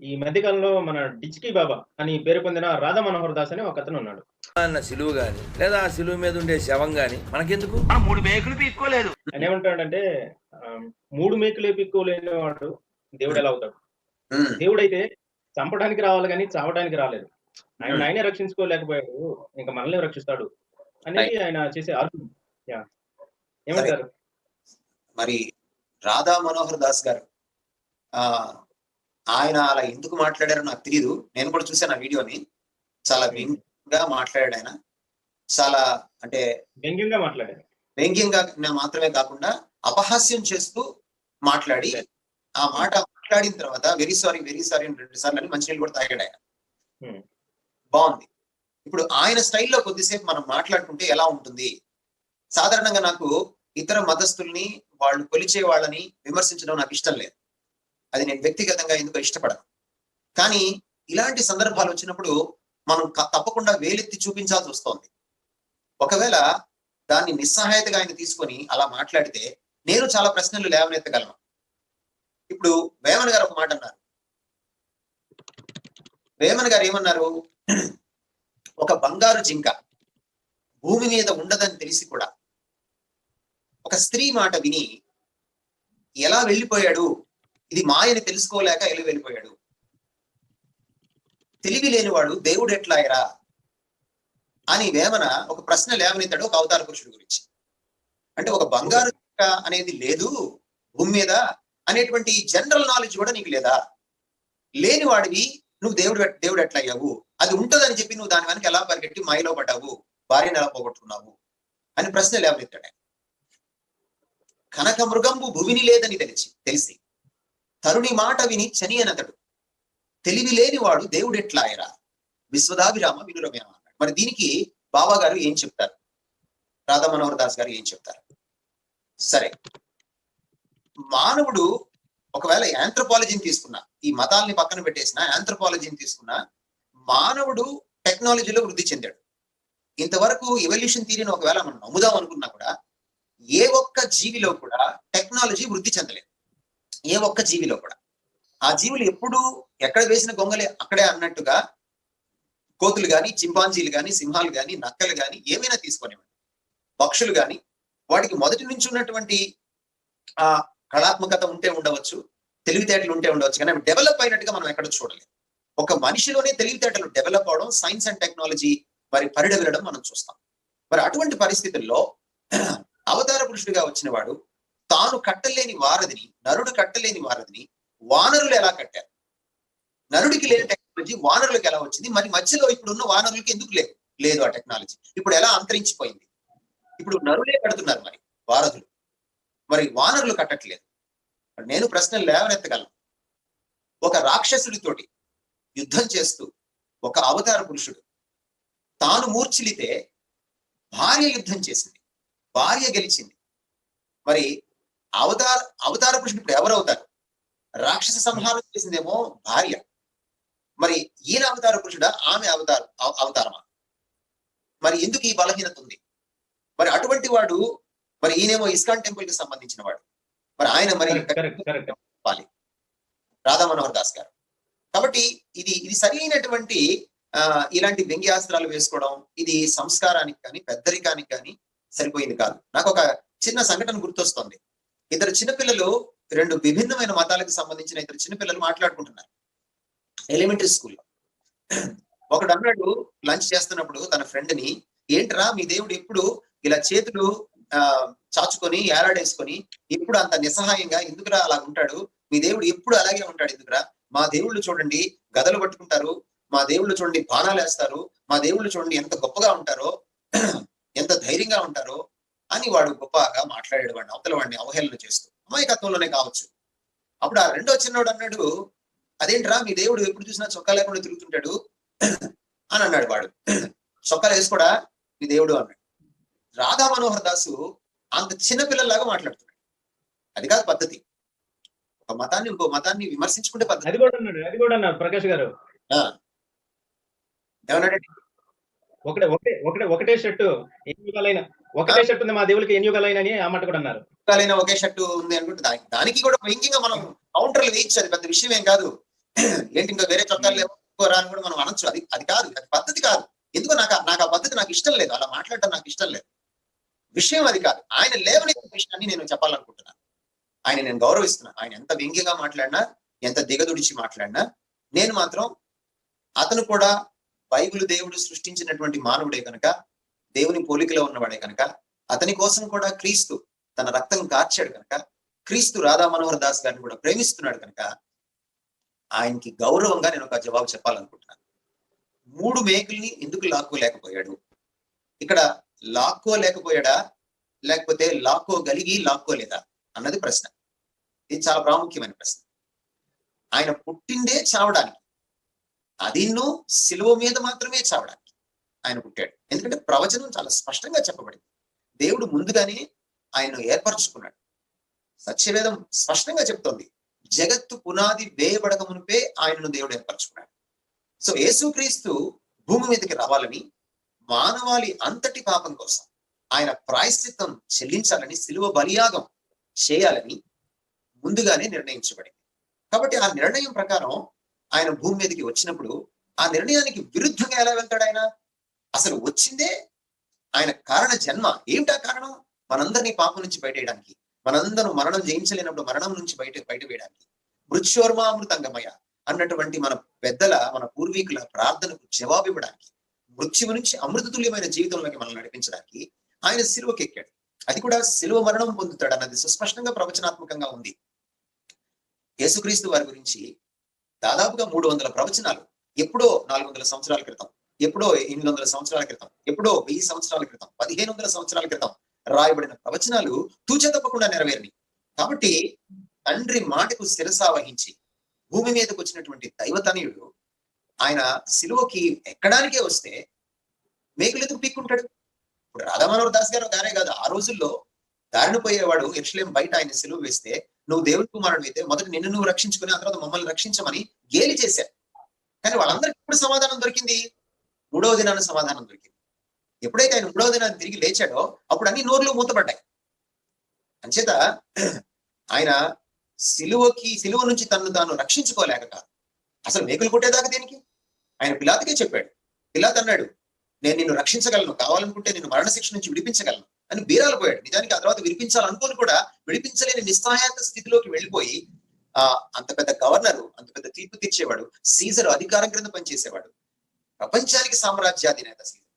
ఈ మధ్యకాలంలో మన డిచ్కీ బాబా అని పేరు పొందిన రాధా మనోహర్ దాస్ అని ఒక అతను ఉన్నాడు. అన్న సిలువ గాని లేదా ఆ సిలువ మీద ఉండే శవం గాని మనకెందుకు? మూడు మేకులు పీక్కోలేదు. ఆయన ఏమంటాడంటే మూడు మేకులు ఎపిక్కోలేని వాడు దేవుడు ఎలా అవుతాడు? ఉమ్, దేవుడు అయితే చంపడానికి రావాలి కానీ చావడానికి రాలేదు. ఆయన ఆయనే రక్షించుకోలేకపోయాడు ఇంకా మనల్ని రక్షిస్తాడు అనేది ఆయన చేసే ఆర్గ్యుమెంట్ యా. ఏమంటారు? మరి రాధా మనోహర్ దాస్ గారు ఆ ఆయన అలా ఎందుకు మాట్లాడారో నాకు తెలియదు నేను కూడా చూశాను ఆ వీడియోని. చాలా వ్యంగ్యంగా మాట్లాడాడు ఆయన. చాలా అంటే వ్యంగ్యంగా మాట్లాడారు వ్యంగ్యంగా నా మాత్రమే కాకుండా అపహాస్యం చేస్తూ మాట్లాడి ఆ మాట మాట్లాడిన తర్వాత వెరీ సారీ వెరీ సారీ అని రెండు సార్లు అని మంచినీళ్ళు కూడా తాగాడు ఆయన. Hmm. బాగుంది. ఇప్పుడు ఆయన స్టైల్లో కొద్దిసేపు మనం మాట్లాడుకుంటే ఎలా ఉంటుంది? సాధారణంగా నాకు ఇతర మతస్థుల్ని వాళ్ళు కొలిచే వాళ్ళని విమర్శించడం నాకు ఇష్టం లేదు. అది నేను వ్యక్తిగతంగా ఎందుకో ఇష్టపడను. కానీ ఇలాంటి సందర్భాలు వచ్చినప్పుడు మనం తప్పకుండా వేలెత్తి చూపించాల్సి వస్తోంది. ఒకవేళ దాన్ని నిస్సహాయతగా ఆయన తీసుకొని అలా మాట్లాడితే నేను చాలా ప్రశ్నలు లేవనెత్తగలను. ఇప్పుడు వేమన్ గారు ఒక మాట అన్నారు. వేమన్ గారు ఏమన్నారు? ఒక బంగారు జింక భూమి మీద ఉండదని తెలిసి కూడా ఒక స్త్రీ మాట విని ఎలా వెళ్ళిపోయాడు? ఇది మాయని తెలుసుకోలేక ఎలు వెళ్ళిపోయాడు. తెలివి లేనివాడు దేవుడు ఎట్లాయరా? అని వేమన ఒక ప్రశ్న లేవనెత్తాడు ఒక అవతార పురుషుడు గురించి. అంటే ఒక బంగారు అనేది లేదు భూమి మీద అనేటువంటి జనరల్ నాలెడ్జ్ కూడా నీకు లేదా? లేని వాడివి నువ్వు దేవుడు దేవుడు ఎట్లా అయ్యావు అది ఉంటదని చెప్పి నువ్వు దాని వెనక ఎలా పరిగెట్టి మాయలో పడ్డావు? భార్యను ఎలా పోగొట్టుకున్నావు? అని ప్రశ్న లేవనెత్తాడు కనక మృగంబు భూమిని లేదని తెలిసి తెలిసి. తరుణి మాట విని చని అనతడు తెలివి లేని వాడు దేవుడు ఎట్లా ఆయరా విశ్వదాభిరామ వినురమేమ అన్నాడు. మరి దీనికి బాబా గారు ఏం చెప్తారు? రాధా మనోహర్ దాస్ గారు ఏం చెప్తారు? సరే. మానవుడు ఒకవేళ యాంథ్రపాలజీని తీసుకున్నా ఈ మతాల్ని పక్కన పెట్టేసిన యాంథ్రపాలజీని తీసుకున్నా మానవుడు టెక్నాలజీలో వృద్ధి చెందాడు. ఇంతవరకు ఎవల్యూషన్ థియరీని ఒకవేళ మనం నమ్ముదాం అనుకున్నా కూడా ఏ ఒక్క జీవిలో కూడా టెక్నాలజీ వృద్ధి చెందలేదు. ఏ ఒక్క జీవిలో కూడా. ఆ జీవులు ఎప్పుడు ఎక్కడ వేసిన గొంగలే? అక్కడే అన్నట్టుగా కోతులు కానీ చింపాంజీలు కానీ సింహాలు కానీ నక్కలు కానీ ఏమైనా తీసుకొనివ్వండి. పక్షులు కానీ వాటికి మొదటి నుంచి ఉన్నటువంటి ఆ కళాత్మకత ఉంటే ఉండవచ్చు తెలివితేటలు ఉంటే ఉండవచ్చు కానీ అవి డెవలప్ అయినట్టుగా మనం ఎక్కడ చూడలేదు. ఒక మనిషిలోనే తెలివితేటలు డెవలప్ అవడం సైన్స్ అండ్ టెక్నాలజీ మరి పరిడవిలడం మనం చూస్తాం. మరి అటువంటి పరిస్థితుల్లో అవతార పురుషుడిగా వచ్చిన వాడు తాను కట్టలేని వారధిని నరుడు కట్టలేని వారధిని వానరులు ఎలా కట్టారు? నరుడికి లేని టెక్నాలజీ వానరులకు ఎలా వచ్చింది? మరి మధ్యలో ఇప్పుడు ఉన్న వానరులకి ఎందుకు లేదు? లేదు ఆ టెక్నాలజీ ఇప్పుడు ఎలా అంతరించిపోయింది? ఇప్పుడు నరులే కడుతున్నారు మరి వారధులు. మరి వానరులు కట్టట్లేదు. నేను ప్రశ్నలు లేవనెత్తగలను. ఒక రాక్షసుడితోటి యుద్ధం చేస్తూ ఒక అవతార పురుషుడు తాను మూర్ఛిలితే భార్య యుద్ధం చేసింది భార్య గెలిచింది. మరి అవతార అవతార పురుషుడు ఇప్పుడు ఎవరు అవుతారు? రాక్షస సంహారం చేసిందేమో భార్య. మరి ఈయన అవతార పురుషుడా ఆమె అవతార అవ- అవతారమా? మరి ఎందుకు ఈ బలహీనత ఉంది? మరి అటువంటి వాడు మరి ఈయనేమో ఇస్కాన్ టెంపుల్కి సంబంధించిన వాడు. మరి ఆయన మరి చెప్పాలి. రాధా మనోహర్ దాస్ గారు. కాబట్టి ఇది ఇది సరైనటువంటి ఇలాంటి వ్యంగ్యాస్త్రాలు వేసుకోవడం ఇది సంస్కారానికి కానీ పెద్దరికానికి కానీ సరిపోయింది కాదు. నాకు ఒక చిన్న సంఘటన గుర్తొస్తుంది. ఇద్దరు చిన్నపిల్లలు రెండు విభిన్నమైన మతాలకు సంబంధించిన ఇద్దరు చిన్నపిల్లలు మాట్లాడుకుంటున్నారు. ఎలిమెంటరీ స్కూల్లో ఒకడు అన్నాడు లంచ్ చేస్తున్నప్పుడు తన ఫ్రెండ్ని ఏంట్రా మీ దేవుడు ఎప్పుడు ఇలా చేతులు ఆ చాచుకొని ఏలాడేసుకొని ఎప్పుడు అంత నిస్సహాయంగా ఎందుకురా అలా ఉంటాడు? మీ దేవుడు ఎప్పుడు అలాగే ఉంటాడు ఎందుకురా? మా దేవుళ్ళు చూడండి గదలు పట్టుకుంటారు మా దేవుళ్ళు చూడండి బాణాలు వేస్తారు మా దేవుళ్ళు చూడండి ఎంత గొప్పగా ఉంటారో ఎంత ధైర్యంగా ఉంటారో అని వాడు గొప్పగా మాట్లాడాడు వాడిని అవతల వాడిని అవహేళన చేస్తూ. అమాయకత్వంలోనే కావచ్చు. అప్పుడు ఆ రెండో చిన్నోడు అన్నాడు అదేంట్రా మీ దేవుడు ఎప్పుడు చూసినా చొక్కా లేకుండా తిరుగుతుంటాడు? అని అన్నాడు వాడు. చొక్కాలు వేసుకోడా? మీ దేవుడు అన్నాడు. రాధా మనోహర్ దాసు అంత చిన్న పిల్లల్లాగా మాట్లాడుతున్నాడు. అది కాదు పద్ధతి. ఒక మతాన్ని ఇంకో మతాన్ని విమర్శించుకుంటే పద్ధతి. అది కూడా అన్నాడు అది కూడా అన్నారు ప్రకాష్ గారు. ఏమన్నాడంటే ఒకటే ఒకటే ఒకటే ఒకటే షర్టు ఎన్ని యుగాలైనా ఒకటే షర్ట్ ఉంది మా దేవుడికి ఎన్ని యుగాలైనా అని ఆ మాట కూడా అన్నారు. రకాలైన ఒకే షర్టు ఉంది అనుకుంటే దానికి దానికి కూడా వ్యంగ్యంగా మనం కౌంటర్లు వేయచ్చు అది పెద్ద విషయం ఏం కాదు. ఏంటి ఇంకా వేరే చొక్కాలు లేవు రా అని కూడా మనం అనొచ్చు. అది అది కాదు అది పద్ధతి కాదు. ఎందుకో నాకు నాకు ఆ పద్ధతి నాకు ఇష్టం లేదు. అలా మాట్లాడటం నాకు ఇష్టం లేదు. విషయం అది కాదు. ఆయన లేవని విషయాన్ని నేను చెప్పాలనుకుంటున్నాను. ఆయన నేను గౌరవిస్తున్నా. ఆయన ఎంత వ్యంగ్యంగా మాట్లాడినా ఎంత దిగదుడిచి మాట్లాడినా నేను మాత్రం అతను కూడా బైబిల్ దేవుడు సృష్టించినటువంటి మానవుడే కనుక దేవుని పోలికలో ఉన్నవాడే కనుక అతని కోసం కూడా క్రీస్తు తన రక్తం కార్చాడు కనుక క్రీస్తు రాధా మనోహర్ దాస్ గారిని కూడా ప్రేమిస్తున్నాడు కనుక ఆయనకి గౌరవంగా నేను ఒక జవాబు చెప్పాలనుకుంటున్నాను. మూడు మేకుల్ని ఎందుకు లాక్కోలేకపోయాడు? ఇక్కడ లాక్కోలేకపోయాడా? లేకపోతే లాక్కోగలిగి లాక్కోలేదా? అన్నది ప్రశ్న. ఇది చాలా ప్రాముఖ్యమైన ప్రశ్న. ఆయన పుట్టిందే చావడానికి అదిన్నూ సిలువ మీద మాత్రమే చావడానికి ఆయన పుట్టాడు. ఎందుకంటే ప్రవచనం చాలా స్పష్టంగా చెప్పబడింది. దేవుడు ముందుగానే ఆయన ఏర్పరచుకున్నాడు. సత్యవేదం స్పష్టంగా చెప్తోంది. జగత్తు పునాది వేయబడక మునిపే ఆయనను దేవుడు ఏర్పరచుకున్నాడు. సో యేసుక్రీస్తు భూమి మీదకి రావాలని మానవాళి అంతటి పాపం కోసం ఆయన ప్రాయశ్చిత్తం చెల్లించాలని సిలువ బలియాగం చేయాలని ముందుగానే నిర్ణయించబడింది. కాబట్టి ఆ నిర్ణయం ప్రకారం ఆయన భూమి మీదకి వచ్చినప్పుడు ఆ నిర్ణయానికి విరుద్ధంగా ఎలా వెళ్తాడు ఆయన? అసలు వచ్చిందే ఆయన కారణ జన్మ. ఏమిటా కారణం? మనందరినీ పాపం నుంచి బయటేయడానికి. మనందరం మరణం జయించలేనప్పుడు మరణం నుంచి బయట బయట వేయడానికి మృత్యోర్మామృతంగమయ అన్నటువంటి మన పెద్దల మన పూర్వీకుల ప్రార్థనకు జవాబు ఇవ్వడానికి మృత్యువు నుంచి అమృతతుల్యమైన జీవితంలోకి మనల్ని నడిపించడానికి ఆయన సిలువకి ఎక్కాడు అది కూడా సిలువ మరణం పొందుతాడు అన్నది సుస్పష్టంగా ప్రవచనాత్మకంగా ఉంది. యేసుక్రీస్తు వారి గురించి దాదాపుగా మూడు వందల ప్రవచనాలు. ఎప్పుడో నాలుగు వందల సంవత్సరాల క్రితం ఎప్పుడో ఎనిమిది వందల సంవత్సరాల క్రితం ఎప్పుడో వెయ్యి సంవత్సరాల క్రితం పదిహేను వందల సంవత్సరాల క్రితం రాయబడిన ప్రవచనాలు తూచ తప్పకుండా నెరవేరినాయి. కాబట్టి తండ్రి మాటకు శిరసా వహించి భూమి మీదకు వచ్చినటువంటి దైవతనయుడు ఆయన సిలువకి ఎక్కడానికే వస్తే మేకులు ఎందుకు పీక్కుంటాడు. ఇప్పుడు రాధామనోహర్ దాస్ గారు గారే కాదు. ఆ రోజుల్లో దారిని పోయేవాడు ఎరుషలేం బయట ఆయన సిలువ వేస్తే నువ్వు దేవుడి కుమారుడు అయితే మొదట నిన్ను నువ్వు రక్షించుకుని ఆ తర్వాత మమ్మల్ని రక్షించమని గేలి చేశారు. కానీ వాళ్ళందరికీ ఎప్పుడు సమాధానం దొరికింది? మూడవ దినాన సమాధానం దొరికింది. ఎప్పుడైతే ఆయన మూడవ దినాన్ని తిరిగి లేచాడో అప్పుడు అన్ని నోర్లు మూతపడ్డాయి. అంచేత ఆయన సిలువకి సిలువ నుంచి తను తాను రక్షించుకోలేక కాదు. అసలు మేకులు కొట్టేదాకా దీనికి? ఆయన పిలాతకే చెప్పాడు. పిలాత్ అన్నాడు నేను నిన్ను రక్షించగలను కావాలనుకుంటే నేను మరణశిక్ష నుంచి విడిపించగలను. అని బీరాలు పోయాడు. నిజానికి ఆ తర్వాత విడిపించాలనుకోని కూడా విడిపించలేని నిస్సహాయత స్థితిలోకి వెళ్ళిపోయి ఆ అంత పెద్ద గవర్నరు అంత పెద్ద తీర్పు తీర్చేవాడు సీజర్ అధికారం క్రింద పనిచేసేవాడు. ప్రపంచానికి సామ్రాజ్యాధినేత సీజర్.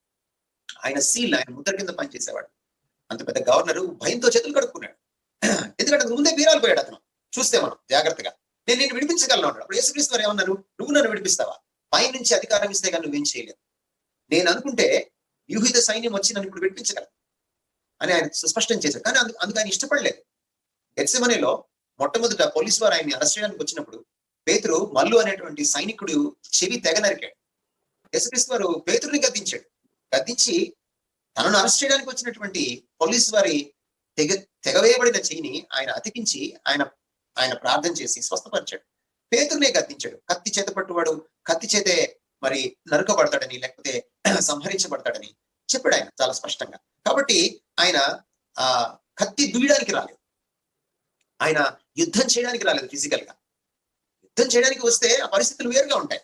ఆయన సీల్ ఆయన ముద్ర కింద పనిచేసేవాడు. అంత పెద్ద గవర్నరు భయంతో చేతులు కడుక్కున్నాడు. ఎందుకంటే ముందే బీరాలు పోయాడు అతను. చూస్తే మనం జాగ్రత్తగా. నేను నేను విడిపించగలను అన్నాడు. అప్పుడు యేసుక్రీస్తు వారు ఏమన్నారు? నువ్వు నన్ను విడిపిస్తావా? పై నుంచి అధికారం ఇస్తే కానీ నువ్వేం చేయలేవు. నేను అనుకుంటే వ్యూహిత సైన్యం వచ్చి నన్ను ఇప్పుడు విడిపించగలను. అని ఆయన స్పష్టం చేశారు. కానీ అందుకు అందుకు ఆయన ఇష్టపడలేదు. గెత్సెమనేలో మొట్టమొదట పోలీసు వారు ఆయన్ని అరెస్ట్ చేయడానికి వచ్చినప్పుడు పేతురు మల్లు అనేటువంటి సైనికుడు చెవి తెగ నరికాడు. యేసుక్రీస్తు వారు పేతురుని గద్దించాడు. గద్దించి తనను అరెస్ట్ చేయడానికి వచ్చినటువంటి పోలీసు వారి తెగ తెగవేయబడిన చెయ్యిని ఆయన అతికించి ఆయన ఆయన ప్రార్థన చేసి స్వస్థపరిచాడు. పేతురునే గద్దించాడు. కత్తి చేత పట్టువాడు కత్తి చేతే మరి నరుకబడతాడని లేకపోతే సంహరించబడతాడని చెప్పాడు ఆయన చాలా స్పష్టంగా. కాబట్టి ఆయన ఆ కత్తి దుయ్యడానికి రాలేదు. ఆయన యుద్ధం చేయడానికి రాలేదు ఫిజికల్గా. యుద్ధం చేయడానికి వస్తే ఆ పరిస్థితులు వేరుగా ఉంటాయి.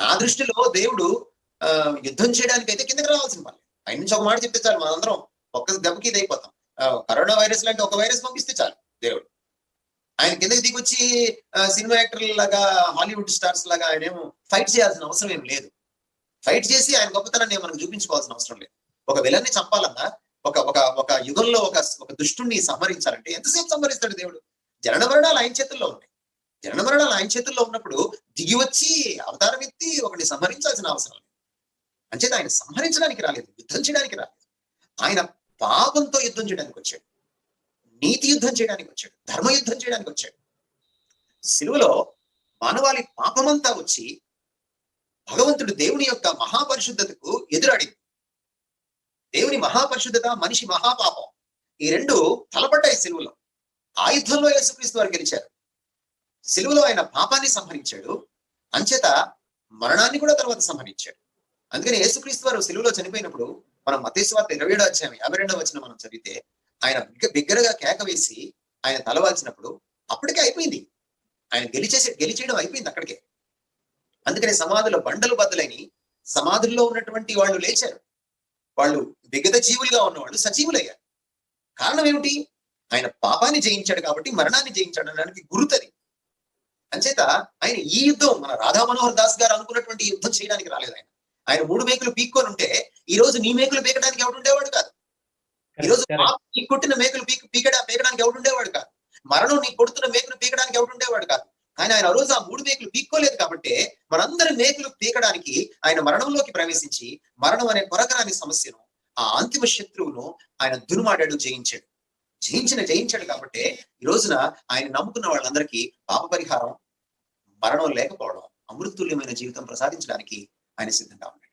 నా దృష్టిలో దేవుడు ఆ యుద్ధం చేయడానికి అయితే కిందకి రావాల్సిన పని ఆయన నుంచి ఒక మాట చెప్తే చాలు మనందరం ఒక్క దెబ్బకి ఇదైపోతాం. ఆ, కరోనా వైరస్ లాంటి ఒక వైరస్ పంపిస్తే చాలు దేవుడు. ఆయన కిందకి దిగొచ్చి సినిమా యాక్టర్ లాగా హాలీవుడ్ స్టార్స్ లాగా ఆయన ఏమో ఫైట్ చేయాల్సిన అవసరం ఏం లేదు. ఫైట్ చేసి ఆయన గొప్పతనాన్ని మనకు చూపించుకోవాల్సిన అవసరం లేదు. ఒక విలన్ని చంపాలన్నా ఒక ఒక ఒక యుగంలో ఒక ఒక దుష్టుణ్ణి సంహరించాలంటే ఎంతసేపు సంహరిస్తాడు దేవుడు? జనన మరణాలు ఆయన చేతుల్లో ఉన్నాయి. జనన మరణాలు ఆయన చేతుల్లో ఉన్నప్పుడు దిగి వచ్చి అవతారం ఎత్తి ఒకటి సంహరించాల్సిన అవసరం లేదు. అంచేత ఆయన సంహరించడానికి రాలేదు యుద్ధం చేయడానికి రాలేదు. ఆయన పాపంతో యుద్ధం చేయడానికి వచ్చాడు. నీతి యుద్ధం చేయడానికి వచ్చాడు. ధర్మ యుద్ధం చేయడానికి వచ్చాడు. సిలువలో మానవాళి పాపమంతా వచ్చి భగవంతుడు దేవుని యొక్క మహాపరిశుద్ధతకు ఎదురాడింది దేవుని మహాపరిశుద్ధత మనిషి మహాపాపం ఈ రెండు తలపడ్డాయి సిలువలో. ఆయుధంలో యేసుక్రీస్తు వారు గెలిచారు. సిలువలో ఆయన పాపాన్ని సంహరించాడు. అంచేత మరణాన్ని కూడా తర్వాత సంహరించాడు. అందుకని యేసుక్రీస్తు వారు సిలువలో చనిపోయినప్పుడు మనం మతేశ్వార్త ఇరవై ఏడో అధ్యాయం యాభై రెండో వచ్చిన మనం చదివితే ఆయన బిగ్గ- బిగ్గరగా కేక వేసి ఆయన తలవాల్చినప్పుడు అప్పటికే అయిపోయింది. ఆయన గెలిచేసే గెలిచేయడం అయిపోయింది అక్కడికే. అందుకని సమాధుల బండలు బద్దలని సమాధుల్లో ఉన్నటువంటి వాళ్ళు లేచారు. వాళ్ళు విగత జీవులుగా ఉన్నవాళ్ళు సజీవులయ్యారు. కారణం ఏమిటి? ఆయన పాపాన్ని జయించాడు కాబట్టి మరణాన్ని జయించాడు అనడానికి గురుతది. అంచేత ఆయన ఈ యుద్ధం మన రాధా మనోహర్ దాస్ గారు అనుకున్నటువంటి యుద్ధం చేయడానికి రాలేదు ఆయన. ఆయన మూడు మేకులు పీక్కొని ఉంటే ఈ రోజు నీ మేకులు పీకడానికి ఎవడు ఉండేవాడు కాదు. ఈ రోజు నీకు కొట్టిన మేకులు పీక పీకడా పీకడానికి ఎవడు ఉండేవాడు కాదు. మరణం నీకు కొడుతున్న మేకులు పీకడానికి ఎవడు ఉండేవాడు కాదు. కానీ ఆయన ఆ రోజు ఆ మూడు మేకులు పీక్కోలేదు మనందరి మేకులు పీకడానికి ఆయన మరణంలోకి ప్రవేశించి మరణం అనే కొరకరాని సమస్యను ఆ అంతిమ శత్రువును ఆయన దునుమాడాడు జయించాడు. జయించిన జయించాడు కాబట్టి ఈ రోజున ఆయన నమ్ముకున్న వాళ్ళందరికీ పాప పరిహారం మరణం లేకపోవడం అమృతుల్యమైన జీవితం ప్రసాదించడానికి ఆయన సిద్ధంగా ఉన్నాడు.